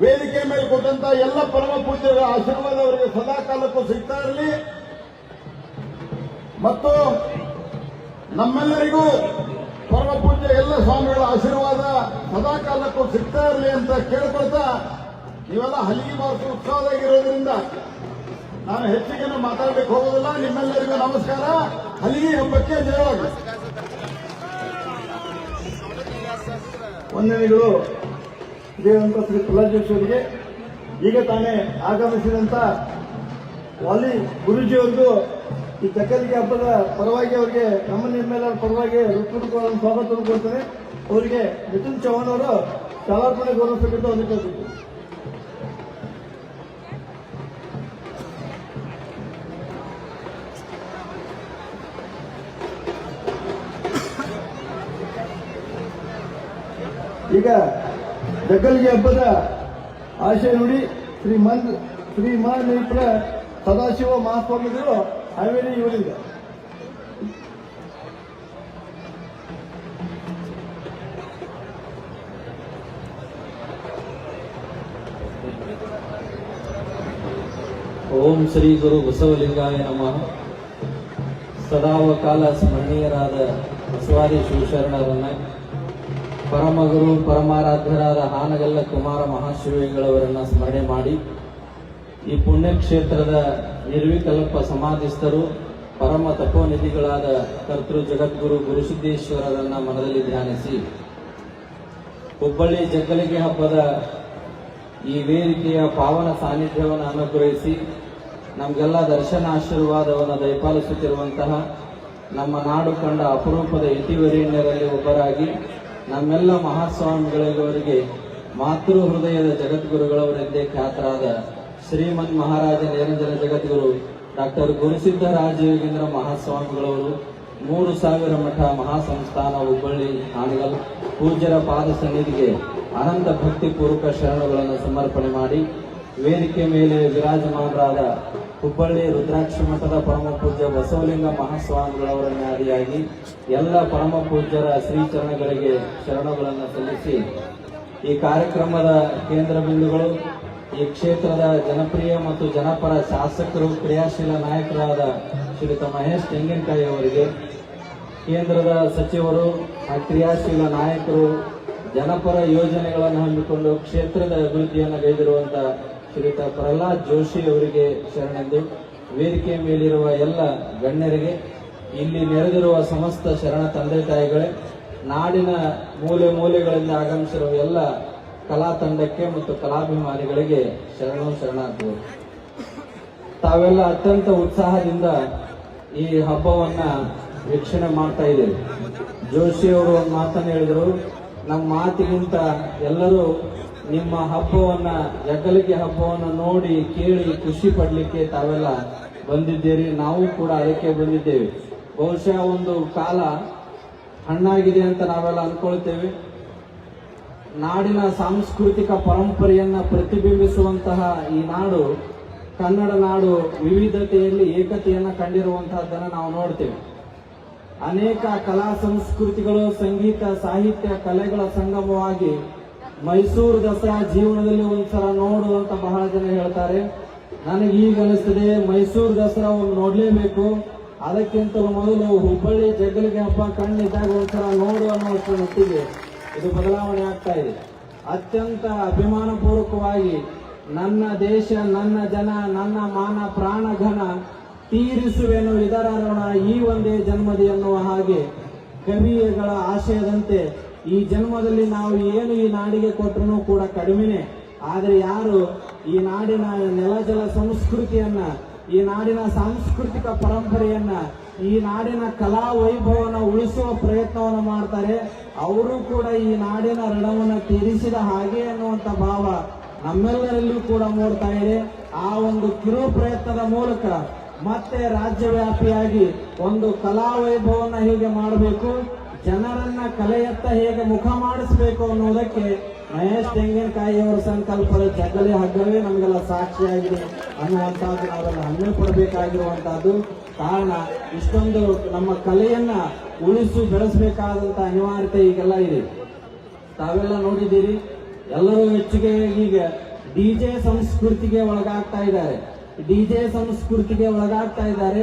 ವೇದಿಕೆ ಮೇಲೆ ಕೊಟ್ಟಂತ ಎಲ್ಲ ಪರಮ ಪೂಜ್ಯರ ಆಶೀರ್ವಾದ ಅವರಿಗೆ ಸದಾ ಕಾಲಕ್ಕೂ ಸಿಗ್ತಾ ಇರಲಿ. ಮತ್ತು ನಮ್ಮೆಲ್ಲರಿಗೂ ಪರಮ ಪೂಜ್ಯ ಎಲ್ಲ ಸ್ವಾಮಿಗಳ ಆಶೀರ್ವಾದ ಸದಾ ಕಾಲಕ್ಕೂ ಸಿಗ್ತಾ ಇರಲಿ ಅಂತ ಕೇಳ್ಕೊಳ್ತಾ ಇವೆಲ್ಲ ಹಲಿಗೆ ಬಾರಿಸೋ ಉತ್ಸಾಹದಾಗಿರೋದ್ರಿಂದ ನಾನು ಹೆಚ್ಚಿಗೆ ಮಾತಾಡ್ಲಿಕ್ಕೆ ಹೋಗೋದಿಲ್ಲ. ನಿಮ್ಮೆಲ್ಲರಿಗೂ ನಮಸ್ಕಾರ. ಹಲಿಗೆ ಹಬ್ಬಕ್ಕೆ ಜಯವಾಗ ವಂದನೆಗಳು. ದೇವಂತ ಶ್ರೀ ಪ್ರಹ್ಲಾದೇಶ್ವರಿಗೆ ಈಗ ತಾನೇ ಆಗಮಿಸಿದಂತ ವಾಲಿ ಗುರುಜಿಯವ್ರಿಗೂ ಈ ತಕ್ಕಲಿಗೆ ಹಬ್ಬದ ಪರವಾಗಿ ಅವರಿಗೆ ನಮ್ಮ ನಿಮ್ಮೆಲ್ಲರ ಪರವಾಗಿ ಹೃತ್ಪೂರ್ವಕವಾದ ಸ್ವಾಗತ ಕೊಡ್ತಾರೆ ಅವರಿಗೆ ಮಿಥುನ್ ಚೌಹಾಣ್ ಅವರು ಶಾಲಾರ್ಪಣೆ ಗೌರವಿಸಬೇಕಂತ ಒಂದು ಕೇಳ್ತಿದ್ದೆ ಈಗ ಜಗ್ಗಲಿಗೆ ಹಬ್ಬದ ಆಶಯ ನುಡಿ ಶ್ರೀ ಮಂದ್ ಶ್ರೀ ಮಹಾನೇತ್ರ ಸದಾಶಿವ ಮಹಾಸ್ವಾಮಿಗಳು ಓಂ ಶ್ರೀ ಗುರು ಬಸವಲಿಂಗಾಯ ನಮಃ. ಸದಾವಕಾಲ ಸ್ಮರಣೀಯರಾದ ಬಸವಾದಿ ಶಿವಶರಣರನ್ನ. ಪರಮಗುರು, ಪರಮಾರಾಧ್ಯರಾದ ಹಾನಗಲ್ಲ ಕುಮಾರ ಮಹಾಶಿವಗಳವರನ್ನ ಸ್ಮರಣೆ ಮಾಡಿ ಈ ಪುಣ್ಯಕ್ಷೇತ್ರದ ನಿರ್ವಿಕಲ್ಪ ಸಮಾಧಿಸ್ಥರು, ಪರಮ ತಪೋನಿಧಿಗಳಾದ ಕರ್ತೃ ಜಗದ್ಗುರು ಗುರುಸಿದ್ದೇಶ್ವರರನ್ನ ಮನದಲ್ಲಿ ಧ್ಯಾನಿಸಿ. ಹುಬ್ಬಳ್ಳಿ ಜಗ್ಗಲಿಗೆ ಹಬ್ಬದ ಈ ವೇದಿಕೆಯ ಪಾವನ ಸಾನ್ನಿಧ್ಯವನ್ನು ಅನುಗ್ರಹಿಸಿ, ನಮಗೆಲ್ಲ ದರ್ಶನ ಆಶೀರ್ವಾದವನ್ನು ದಯಪಾಲಿಸುತ್ತಿರುವಂತಹ ನಮ್ಮ ನಾಡು ಕಂಡ ಅಪರೂಪದ ಇತಿವರೇಣ್ಯರಲ್ಲಿ ಒಬ್ಬರಾಗಿ ನಮ್ಮೆಲ್ಲ ಮಹಾಸ್ವಾಮಿಗಳಿಗೆ ಮಾತೃ ಹೃದಯದ ಜಗದ್ಗುರುಗಳವರೆಂದೇ ಖ್ಯಾತರಾದ ಶ್ರೀಮನ್ ಮಹಾರಾಜ ನಿರಂಜನ ಜಗದ್ಗುರು ಡಾಕ್ಟರ್ ಗುರುಸಿದ್ಧ ರಾಜೇಂದ್ರ ಮಹಾಸ್ವಾಮಿಗಳವರು ಮೂರು ಸಾವಿರ ಮಠ ಮಹಾಸಂಸ್ಥಾನ ಹುಬ್ಬಳ್ಳಿ ಹಾನಗಲ್ ಪೂಜ್ಯರ ಪಾದ ಸನ್ನಿಧಿಗೆ ಅನಂತ ಭಕ್ತಿ ಪೂರ್ವಕ ಶರಣಗಳನ್ನು ಸಮರ್ಪಣೆ ಮಾಡಿ ವೇದಿಕೆ ಮೇಲೆ ವಿರಾಜಮಾನರಾದ ಹುಬ್ಬಳ್ಳಿ ರುದ್ರಾಕ್ಷಿ ಮಠದ ಪರಮ ಪೂಜ್ಯ ಬಸವಲಿಂಗ ಮಹಾಸ್ವಾಮಿಗಳವರನ್ನಾದಿಯಾಗಿ ಎಲ್ಲ ಪರಮ ಪೂಜ್ಯರ ಶ್ರೀಚರಣಗಳಿಗೆ ಶರಣಗಳನ್ನು ಸಲ್ಲಿಸಿ ಈ ಕಾರ್ಯಕ್ರಮದ ಕೇಂದ್ರ ಬಿಂದುಗಳು ಈ ಕ್ಷೇತ್ರದ ಜನಪ್ರಿಯ ಮತ್ತು ಜನಪರ ಶಾಸಕರು, ಕ್ರಿಯಾಶೀಲ ನಾಯಕರಾದ ಶ್ರೀಯುತ ಮಹೇಶ್ ತೆಂಗಿನಕಾಯಿ ಅವರಿಗೆ, ಕೇಂದ್ರದ ಸಚಿವರು ಕ್ರಿಯಾಶೀಲ ನಾಯಕರು, ಜನಪರ ಯೋಜನೆಗಳನ್ನು ಹಮ್ಮಿಕೊಂಡು ಕ್ಷೇತ್ರದ ಅಭಿವೃದ್ಧಿಯನ್ನು ಗೈದಿರುವಂತ ಶ್ರೀಯುತ ಪ್ರಹ್ಲಾದ್ ಜೋಶಿ ಅವರಿಗೆ ಶರಣೆಂದು, ವೇದಿಕೆ ಮೇಲಿರುವ ಎಲ್ಲ ಗಣ್ಯರಿಗೆ, ಇಲ್ಲಿ ನೆರೆದಿರುವ ಸಮಸ್ತ ಶರಣ ತಂದೆ ತಾಯಿಗಳೇ, ನಾಡಿನ ಮೂಲೆ ಮೂಲೆಗಳಿಂದ ಆಗಮಿಸಿರುವ ಎಲ್ಲ ಕಲಾ ತಂಡಕ್ಕೆ ಮತ್ತು ಕಲಾಭಿಮಾನಿಗಳಿಗೆ ಶರಣು ಶರಣಾರ್ಥಿಗಳು ತಾವೆಲ್ಲ ಅತ್ಯಂತ ಉತ್ಸಾಹದಿಂದ ಈ ಹಬ್ಬವನ್ನ ವೀಕ್ಷಣೆ ಮಾಡ್ತಾ ಇದ್ದೇವೆ ಜೋಶಿ ಅವರು ಒಂದು ಮಾತನ್ನು ಹೇಳಿದರು, ನಮ್ಮ ಮಾತಿಗಿಂತ ಎಲ್ಲರೂ ನಿಮ್ಮ ಹಬ್ಬವನ್ನ ಜಗ್ಗಲಿಗೆ ಹಬ್ಬವನ್ನ ನೋಡಿ ಕೇಳಿ ಖುಷಿ ಪಡಲಿಕ್ಕೆ ತಾವೆಲ್ಲ ಬಂದಿದ್ದೀರಿ. ನಾವು ಕೂಡ ಅದಕ್ಕೆ ಬಂದಿದ್ದೇವೆ. ಬಹುಶಃ ಒಂದು ಕಾಲ ಹಣ್ಣಾಗಿದೆ ಅಂತ ನಾವೆಲ್ಲ ಅನ್ಕೊಳ್ತೇವೆ. ನಾಡಿನ ಸಾಂಸ್ಕೃತಿಕ ಪರಂಪರೆಯನ್ನ ಪ್ರತಿಬಿಂಬಿಸುವಂತಹ ಈ ನಾಡು, ಕನ್ನಡ ನಾಡು ವಿವಿಧತೆಯಲ್ಲಿ ಏಕತೆಯನ್ನ ಕಂಡಿರುವಂತಹದ್ದನ್ನ ನಾವು ನೋಡ್ತೇವೆ. ಅನೇಕ ಕಲಾ ಸಂಸ್ಕೃತಿಗಳು, ಸಂಗೀತ, ಸಾಹಿತ್ಯ, ಕಲೆಗಳ ಸಂಗಮವಾಗಿ ಮೈಸೂರು ದಸರಾ ಜೀವನದಲ್ಲಿ ಒಂದ್ಸಲ ನೋಡು ಅಂತ ಬಹಳ ಜನ ಹೇಳ್ತಾರೆ. ನನಗೆ ಈಗ ಅನಿಸ್ತದೆ ಮೈಸೂರು ದಸರಾ ಒಂದು ನೋಡ್ಲೇಬೇಕು. ಅದಕ್ಕಿಂತ ಮೊದಲು ಹುಬ್ಬಳ್ಳಿ ಜಗಲಿಗೆ ಹಬ್ಬ, ಕಣ್ಣಿದ್ದಾಗ ಒಂದ್ಸಲ ನೋಡು ಅನ್ನೋ ಮಟ್ಟಿಗೆ ಇದು ಬದಲಾವಣೆ ಆಗ್ತಾ ಇದೆ. ಅತ್ಯಂತ ಅಭಿಮಾನಪೂರ್ವಕವಾಗಿ ನನ್ನ ದೇಶ, ನನ್ನ ಜನ, ನನ್ನ ಮಾನ, ಪ್ರಾಣ, ಘನ ತೀರಿಸುವೆನು ಇದರರೋಣ ಈ ಒಂದೇ ಜನ್ಮದಿ ಎನ್ನುವ ಹಾಗೆ ಕವಿಗಳ ಆಶಯದಂತೆ ಈ ಜನ್ಮದಲ್ಲಿ ನಾವು ಏನು ಈ ನಾಡಿಗೆ ಕೊಟ್ಟರು ಕೂಡ ಕಡಿಮೆನೆ. ಆದರೆ ಯಾರು ಈ ನಾಡಿನ ನೆಲಜಲ ಸಂಸ್ಕೃತಿಯನ್ನ, ಈ ನಾಡಿನ ಸಾಂಸ್ಕೃತಿಕ ಪರಂಪರೆಯನ್ನ, ಈ ನಾಡಿನ ಕಲಾ ವೈಭವನ ಉಳಿಸುವ ಪ್ರಯತ್ನವನ್ನು ಮಾಡ್ತಾರೆ? ಅವರು ಕೂಡ ಈ ನಾಡಿನ ಋಣವನ್ನು ತೀರಿಸಿದ ಹಾಗೆ ಅನ್ನುವಂತ ಭಾವ ನಮ್ಮೆಲ್ಲರಲ್ಲೂ ಕೂಡ ಮೂಡ್ತಾ ಇದೆ. ಆ ಒಂದು ಕಿರು ಪ್ರಯತ್ನದ ಮೂಲಕ ಮತ್ತೆ ರಾಜ್ಯವ್ಯಾಪಿಯಾಗಿ ಒಂದು ಕಲಾ ವೈಭವವನ್ನು ಹೇಗೆ ಮಾಡಬೇಕು. ಜನರನ್ನ ಕಲೆಯತ್ತ ಹೇಗೆ ಮುಖ ಮಾಡಿಸಬೇಕು ಅನ್ನೋದಕ್ಕೆ ಮಹೇಶ್ ತೆಂಗಿನಕಾಯಿ ಅವರ ಸಂಕಲ್ಪದ ಜಗಲಿ ಹಗ್ಗವೇ ನಮಗೆಲ್ಲ ಸಾಕ್ಷಿಯಾಗಿದೆ ಅನ್ನುವಂತಹದ್ದು ನಾವೆಲ್ಲ ಹಮ್ಮೆ ಪಡಬೇಕಾಗಿರುವಂತಹದ್ದು ಕಾರಣ, ಇಷ್ಟೊಂದು ನಮ್ಮ ಕಲೆಯನ್ನ ಉಳಿಸಿ ಬೆಳೆಸಬೇಕಾದಂತ ಅನಿವಾರ್ಯತೆ ಈಗೆಲ್ಲ ಇದೆ. ತಾವೆಲ್ಲ ನೋಡಿದ್ದೀರಿ, ಎಲ್ಲರೂ ಹೆಚ್ಚಿಗೆ ಈಗ ಡಿ ಜೆ ಸಂಸ್ಕೃತಿಗೆ ಒಳಗಾಗ್ತಾ ಇದ್ದಾರೆ. ಡಿ ಜೆ ಸಂಸ್ಕೃತಿಗೆ ಒಳಗಾಗ್ತಾ ಇದ್ದಾರೆ.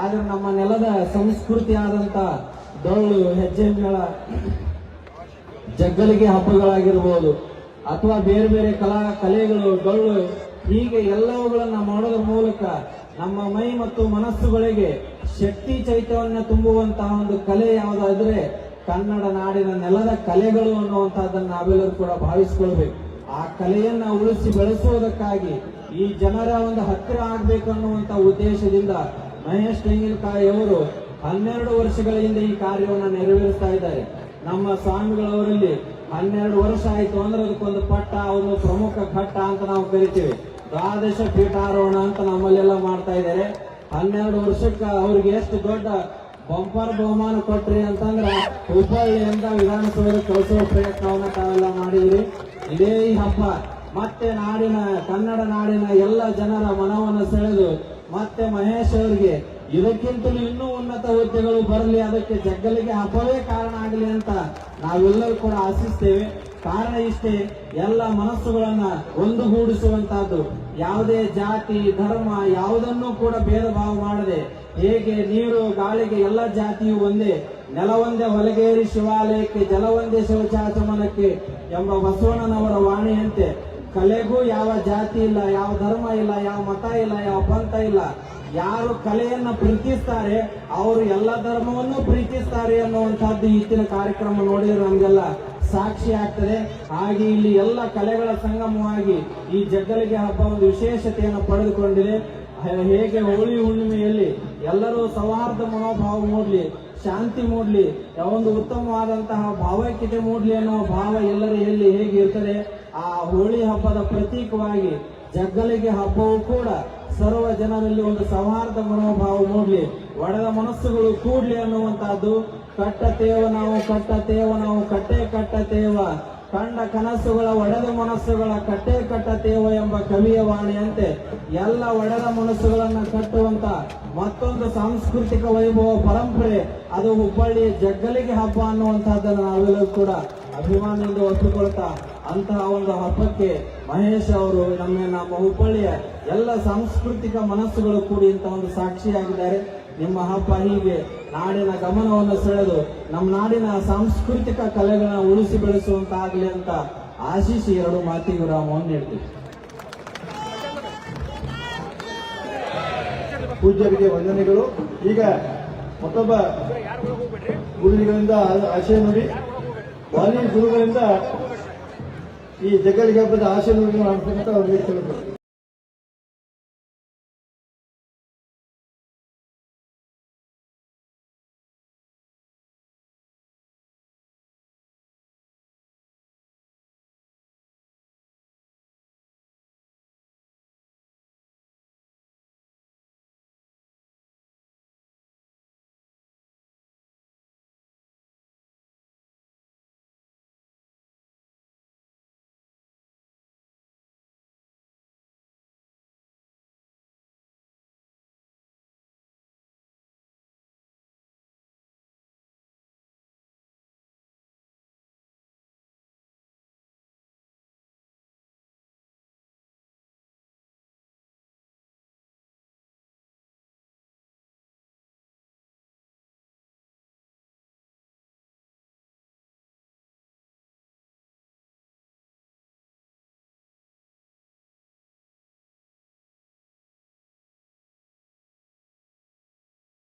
ಆದರೆ ನಮ್ಮ ನೆಲದ ಸಂಸ್ಕೃತಿ ಆದಂಥ ಡೊಳ್ಳು ಹೆಜ್ಜೆ ಮೇಳ ಜಗ್ಗಲಿಗೆ ಹಬ್ಬಗಳಾಗಿರ್ಬೋದು ಅಥವಾ ಬೇರೆ ಬೇರೆ ಕಲಾ ಕಲೆಗಳು, ಡೊಳ್ಳು, ಹೀಗೆ ಎಲ್ಲವುಗಳನ್ನು ಮಾಡೋದ್ರ ಮೂಲಕ ನಮ್ಮ ಮೈ ಮತ್ತು ಮನಸ್ಸುಗಳಿಗೆ ಶಕ್ತಿ ಚೈತನ್ಯ ತುಂಬುವಂತಹ ಒಂದು ಕಲೆ ಯಾವುದಾದ್ರೆ ಕನ್ನಡ ನಾಡಿನ ನೆಲದ ಕಲೆಗಳು ಅನ್ನುವಂತಹದ್ದನ್ನು ನಾವೆಲ್ಲರೂ ಕೂಡ ಭಾವಿಸಿಕೊಳ್ಬೇಕು. ಆ ಕಲೆಯನ್ನ ಉಳಿಸಿ ಬೆಳೆಸುವುದಕ್ಕಾಗಿ ಈ ಜನರ ಒಂದು ಹತ್ತಿರ ಆಗ್ಬೇಕು ಅನ್ನುವಂತ ಉದ್ದೇಶದಿಂದ ಮಹೇಶ್ ತೆಂಗಿನಕಾಯಿ ಅವರು ಹನ್ನೆರಡು ವರ್ಷಗಳ ಹಿಂದೆ ಈ ಕಾರ್ಯವನ್ನು ನೆರವೇರಿಸ್ತಾ ಇದ್ದಾರೆ. ನಮ್ಮ ಸ್ವಾಮಿಗಳವರಲ್ಲಿ ಹನ್ನೆರಡು ವರ್ಷ ಆಯ್ತು ಅಂದ್ರೆ ಅದಕ್ಕೊಂದು ಪಟ್ಟ, ಒಂದು ಪ್ರಮುಖ ಘಟ್ಟ ಅಂತ ನಾವು ಕರಿತೀವಿ. ದ್ವಾದಶ ಪೀಠಾರೋಹಣ ಅಂತ ನಮ್ಮಲ್ಲೆಲ್ಲ ಮಾಡ್ತಾ ಇದ್ದಾರೆ. ಹನ್ನೆರಡು ವರ್ಷಕ್ಕೆ ಅವ್ರಿಗೆ ಎಷ್ಟು ದೊಡ್ಡ ಬಂಪರ್ ಬಹುಮಾನ ಕೊಟ್ರಿ ಅಂತಂದ್ರೆ ಹುಬ್ಬಳ್ಳಿಯಿಂದ ವಿಧಾನಸಭೆಗೆ ಕಳಿಸುವ ಪ್ರಯತ್ನವನ್ನ ತಾವೆಲ್ಲ ಮಾಡಿದ್ರಿ. ಇದೇ ಈ ಹಬ್ಬ. ಮತ್ತೆ ನಾಡಿನ, ಕನ್ನಡ ನಾಡಿನ ಎಲ್ಲ ಜನರ ಮನವನ್ನು ಸೆಳೆದು ಮತ್ತೆ ಮಹೇಶ್ ಅವರಿಗೆ ಇದಕ್ಕಿಂತಲೂ ಇನ್ನೂ ಉನ್ನತ ಹುದ್ದೆಗಳು ಬರಲಿ, ಅದಕ್ಕೆ ಜಗ್ಗಲಿಗೆ ಹಬ್ಬವೇ ಕಾರಣ ಆಗಲಿ ಅಂತ ನಾವೆಲ್ಲರೂ ಕೂಡ ಆಶಿಸ್ತೇವೆ. ಕಾರಣ ಇಷ್ಟೇ, ಎಲ್ಲ ಮನಸ್ಸುಗಳನ್ನ ಒಂದುಗೂಡಿಸುವಂತಹದ್ದು. ಯಾವುದೇ ಜಾತಿ, ಧರ್ಮ, ಯಾವುದನ್ನು ಕೂಡ ಭೇದ ಭಾವ ಮಾಡದೆ, ಹೇಗೆ ನೀರು, ಗಾಳಿಗೆ ಎಲ್ಲ ಜಾತಿಯು ಒಂದೇ, ನೆಲವೊಂದೇ ಹೊಲಗೇರಿ ಶಿವಾಲಯಕ್ಕೆ, ಜಲವೊಂದೇ ಶಿವಚಾಚಮನಕ್ಕೆ ಎಂಬ ಬಸವಣ್ಣನವರ ವಾಣಿಯಂತೆ, ಕಲೆಗೂ ಯಾವ ಜಾತಿ ಇಲ್ಲ, ಯಾವ ಧರ್ಮ ಇಲ್ಲ, ಯಾವ ಮತ ಇಲ್ಲ, ಯಾವ ಪಂಥ ಇಲ್ಲ ಯಾರು ಕಲೆಯನ್ನ ಪ್ರೀತಿಸ್ತಾರೆ, ಅವರು ಎಲ್ಲ ಧರ್ಮವನ್ನು ಪ್ರೀತಿಸ್ತಾರೆ ಅನ್ನುವಂಥದ್ದು ಈತಿನ ಕಾರ್ಯಕ್ರಮ ನೋಡಿದ್ರೆ ನಮಗೆಲ್ಲ ಸಾಕ್ಷಿ ಆಗ್ತದೆ. ಹಾಗೆ ಇಲ್ಲಿ ಎಲ್ಲ ಕಲೆಗಳ ಸಂಗಮವಾಗಿ ಈ ಜಗ್ಗಲಿಗೆ ಹಬ್ಬ ಒಂದು ವಿಶೇಷತೆಯನ್ನು ಪಡೆದುಕೊಂಡಿದೆ. ಹೇಗೆ ಹೋಳಿ ಹುಣ್ಣಿಮೆಯಲ್ಲಿ ಎಲ್ಲರೂ ಸೌಹಾರ್ದ ಮನೋಭಾವ ಮೂಡ್ಲಿ, ಶಾಂತಿ ಮೂಡ್ಲಿ, ಒಂದು ಉತ್ತಮವಾದಂತಹ ಭಾವೈಕ್ಯತೆ ಮೂಡ್ಲಿ ಅನ್ನೋ ಭಾವ ಎಲ್ಲರ ಎಲ್ಲಿ ಹೇಗೆ ಇರ್ತದೆ ಆ ಹೋಳಿ ಹಬ್ಬದ ಪ್ರತೀಕವಾಗಿ ಜಗ್ಗಲಿಗೆ ಹಬ್ಬವೂ ಕೂಡ ಸರ್ವ ಜನರಲ್ಲಿ ಒಂದು ಸೌಹಾರ್ದ ಮನೋಭಾವ ಮೂಡ್ಲಿ. ಒಡೆದ ಮನಸ್ಸುಗಳು ಕೂಡ್ಲಿ ಅನ್ನುವಂತಹದ್ದು ಕಟ್ಟ ತೇವ ನಾವು, ಕಟ್ಟ ತೇವ ನಾವು, ಕಟ್ಟೆ ಕಟ್ಟ ತೇವ. ಕಂಡ ಕನಸುಗಳ ಒಡೆದ ಮನಸ್ಸುಗಳ ಕಟ್ಟೆ ಕಟ್ಟ ತೇವ ಎಂಬ ಕವಿಯ ವಾಣಿಯಂತೆ ಎಲ್ಲ ಒಡೆದ ಮನಸ್ಸುಗಳನ್ನ ಕಟ್ಟುವಂತ ಮತ್ತೊಂದು ಸಾಂಸ್ಕೃತಿಕ ವೈಭವ ಪರಂಪರೆ, ಅದು ಹುಬ್ಬಳ್ಳಿಯ ಜಗ್ಗಲಿಗೆ ಹಬ್ಬ ಅನ್ನುವಂತಹದ್ದನ್ನು ನಾವೆಲ್ಲರೂ ಕೂಡ ಅಭಿಮಾನದಿಂದ ಒಪ್ಪಿಕೊಳ್ತಾ ಅಂತಹ ಒಂದು ಹಬ್ಬಕ್ಕೆ ಮಹೇಶ್ ಅವರು ನಮ್ಮ ನಮ್ಮ ಹುಬ್ಬಳ್ಳಿಯ ಎಲ್ಲ ಸಾಂಸ್ಕೃತಿಕ ಮನಸ್ಸುಗಳು ಕೂಡಿ ಇಂತಹ ಒಂದು ಸಾಕ್ಷಿಯಾಗಿದ್ದಾರೆ. ನಿಮ್ಮ ಹಬ್ಬ ಹೀಗೆ ನಾಡಿನ ಗಮನವನ್ನು ಸೆಳೆದು ನಮ್ಮ ನಾಡಿನ ಸಾಂಸ್ಕೃತಿಕ ಕಲೆಗಳನ್ನ ಉಳಿಸಿ ಬೆಳೆಸುವಂತಾಗಲಿ ಅಂತ ಆಶಿಸಿ ಎರಡು ಮಾತಿಗೆ ರಾಮವನ್ನು ನೀಡ್ತೀವಿ ಪೂಜ್ಯರಿಗೆ ವಂದನೆಗಳು. ಈಗ ಮತ್ತೊಬ್ಬ ಗುರುಗಳಿಂದ ಆಶಯ ನೋಡಿ. ವಾಲಿ ಗುರುಗಳಿಂದ ಈ ಜಗ್ಗಲಿಗೆ ಹಬ್ಬದ ಆಶಯ ನುಡಿ ಮಾಡ್ತಕ್ಕಂಥ ಅವ್ರಿಗೆ ಕೇಳಬೇಕು